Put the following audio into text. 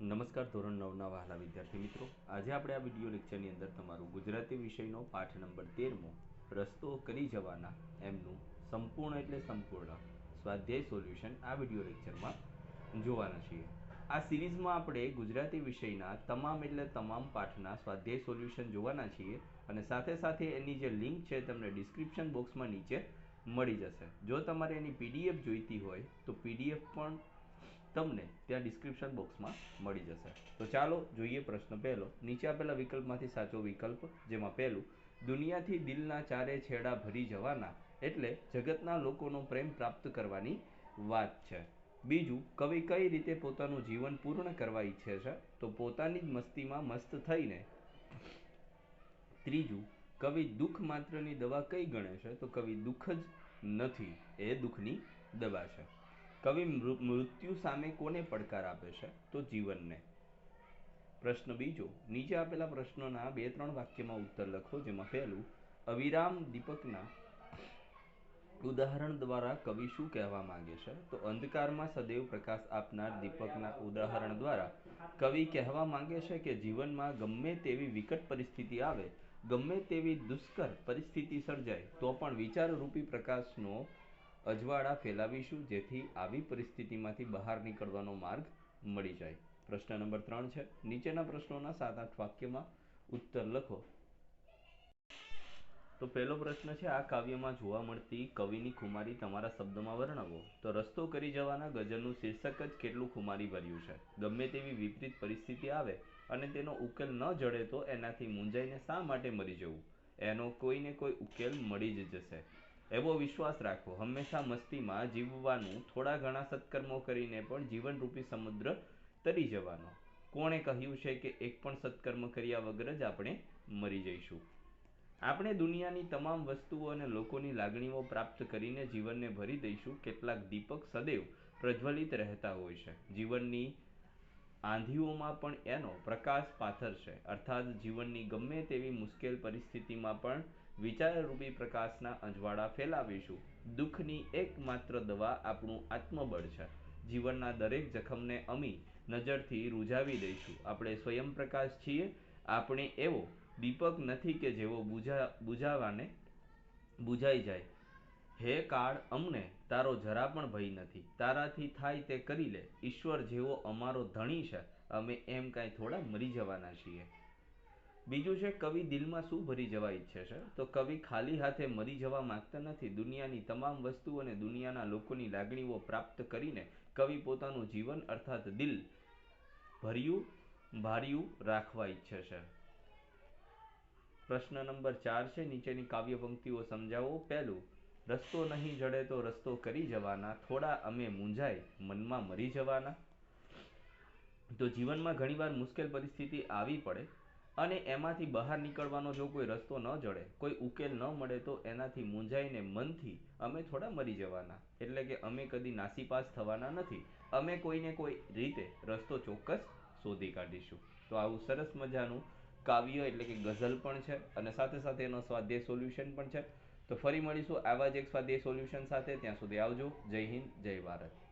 નમસ્કાર, ધોરણ નવના વહાલા વિદ્યાર્થી મિત્રો. આજે આપણે આ વીડિયો લેક્ચરની અંદર તમારું ગુજરાતી વિષયનો પાઠ નંબર તેરમો, રસ્તો કરી જવાના, એમનું સંપૂર્ણ એટલે સંપૂર્ણ સ્વાધ્યાય સોલ્યુશન આ વીડિયો લેક્ચરમાં જોવાના છીએ. આ સિરીઝમાં આપણે ગુજરાતી વિષયના તમામ એટલે તમામ પાઠના સ્વાધ્યાય સોલ્યુશન જોવાના છીએ અને સાથે સાથે એની જે લિંક છે તમને ડિસ્ક્રિપ્શન બોક્સમાં નીચે મળી જશે. જો તમારે એની પીડીએફ જોઈતી હોય તો પીડીએફ પણ તમને ત્યાં ડિસ્ક્રિપ્શન બોક્સમાં મળી જશે. તો ચાલો જોઈએ પ્રશ્ન પહેલો. નીચે આપેલા વિકલ્પમાંથી સાચો વિકલ્પ, જેમાં પહેલું, દુનિયાથી દિલના ચારે છેડા ભરી જવાના એટલે જગતના લોકોનો પ્રેમ પ્રાપ્ત કરવાની વાત છે. બીજું, કવિ કઈ રીતે પોતાનું જીવન પૂર્ણ કરવા ઈચ્છે છે? તો પોતાની જ મસ્તીમાં મસ્ત થઈને. ત્રીજું, કવિ દુઃખ માત્રની દવા કઈ ગણે છે? તો કવિ દુઃખ જ નથી, એ દુઃખની દવા છે. કવિ મૃત્યુ સામે કોને પડકાર આપે છે? તો જીવનને. પ્રશ્ન બીજો, નીચે આપેલા પ્રશ્નોના બે, ત્રણ વાક્યમાં ઉત્તર લખો, જેમાં પહેલું અવિરામ દીપકના ઉદાહરણ દ્વારા કવિ શું કહેવા માંગે છે? તો અંધકારમાં સદૈવ પ્રકાશ આપનાર દીપકના ઉદાહરણ દ્વારા, કવિ કહેવા માંગે છે કે જીવનમાં ગમે તેવી વિકટ પરિસ્થિતિ આવે, ગમે તેવી દુષ્કર પરિસ્થિતિ સર્જાય, તો પણ વિચારરૂપી પ્રકાશનો અજવાળા ફેલાવીશું જેથી આવી પરિસ્થિતિમાંથી બહાર નીકળવાનો માર્ગ મળી જાય. પ્રશ્ન નંબર ત્રણ છે. નીચેના પ્રશ્નોના સાત આઠ વાક્યમાં ઉત્તર લખો. તો પહેલો પ્રશ્ન છે, આ કાવ્યમાં જોવા મળતી કવિની ખુમારી તમારા શબ્દમાં વર્ણવો. તો રસ્તો કરી જવાના ગઝલનું શીર્ષક જ કેટલું ખુમારી ભર્યું છે? ગમે તેવી વિપરીત પરિસ્થિતિ આવે અને તેનો ઉકેલ ન જડે તો એનાથી મૂંઝાઈને શા માટે મરી જવું? એનો કોઈને કોઈ ઉકેલ મળી જ જશે. એવો વિશ્વાસ રાખો, હંમેશા મસ્તીમાં જીવવાનું, થોડા ઘણા સત્કર્મો કરીને પણ જીવનરૂપી સમુદ્ર તરી જવાનો. કોણે કહ્યું છે કે એક પણ સત્કર્મ કર્યા વગર જ આપણે મરી જઈશું? આપણે દુનિયાની તમામ વસ્તુઓ અને લોકોની લાગણીઓ પ્રાપ્ત કરીને જીવનને ભરી દઈશું. કેટલાક દીપક સદૈવ પ્રજ્વલિત રહેતા હોય છે. જીવનની આંધીઓમાં પણ એનો પ્રકાશ પાથરશે અર્થાત જીવનની ગમે તેવી મુશ્કેલ પરિસ્થિતિમાં પણ વિચારરૂપી પ્રકાશના અજવાળા ફેલાવીશું. દુઃખની એકમાત્ર દવા આપણું આત્મબળ છે. જીવનના દરેક જખમને અમી નજરથી રૂઝાવી દઈશું. આપણે સ્વયં પ્રકાશ છીએ. આપણે એવો દીપક નથી કે જેવો બુઝા, બુઝાવાને બુઝાઈ જાય. હે કાળ, અમને તારો જરા પણ ભય નથી. તારાથી થાય તે કરી લે. ઈશ્વર જેવો અમારો ધણી છે. અમે એમ કાંઈ થોડા મરી જવાના છીએ. બીજું છે, કવિ દિલમાં શું ભરી જવા ઈચ્છે છે? તો કવિ ખાલી હાથે મરી જવા માંગતા નથી. દુનિયાની તમામ વસ્તુ અને દુનિયાના લોકોની લાગણીઓ પ્રાપ્ત કરીને કવિ પોતાનું જીવન, અર્થાત દિલ, ભર્યું, ભાર્યું રાખવા ઈચ્છે છે. પ્રશ્ન નંબર ચાર છે, નીચેની કાવ્ય પંક્તિઓ સમજાવો. પહેલું રસ્તો નહીં જડે તો રસ્તો કરી જવાના, થોડા અમે મૂંઝાય, મનમાં મરી જવાના. તો જીવનમાં ઘણીવાર મુશ્કેલ પરિસ્થિતિ આવી પડે અને એમાંથી બહાર નીકળવાનો જો કોઈ રસ્તો ન જડે, કોઈ ઉકેલ ન મળે તો એનાથી મૂંઝાઈને મનથી અમે થોડા મરી જવાના. એટલે કે અમે કદી નાસીપાસ થવાના નથી. અમે કોઈને કોઈ રીતે રસ્તો ચોક્કસ શોધી કાઢીશું. તો આવું સરસ મજાનું કાવ્ય એટલે કે ગઝલ પણ છે અને સાથે સાથે એનો સ્વાધ્યાય સોલ્યુશન પણ છે. તો ફરી મળીશું આવા જ એક સ્વાધ્યાય સોલ્યુશન સાથે. ત્યાં સુધી આવજો. જય હિન્દ, જય ભારત.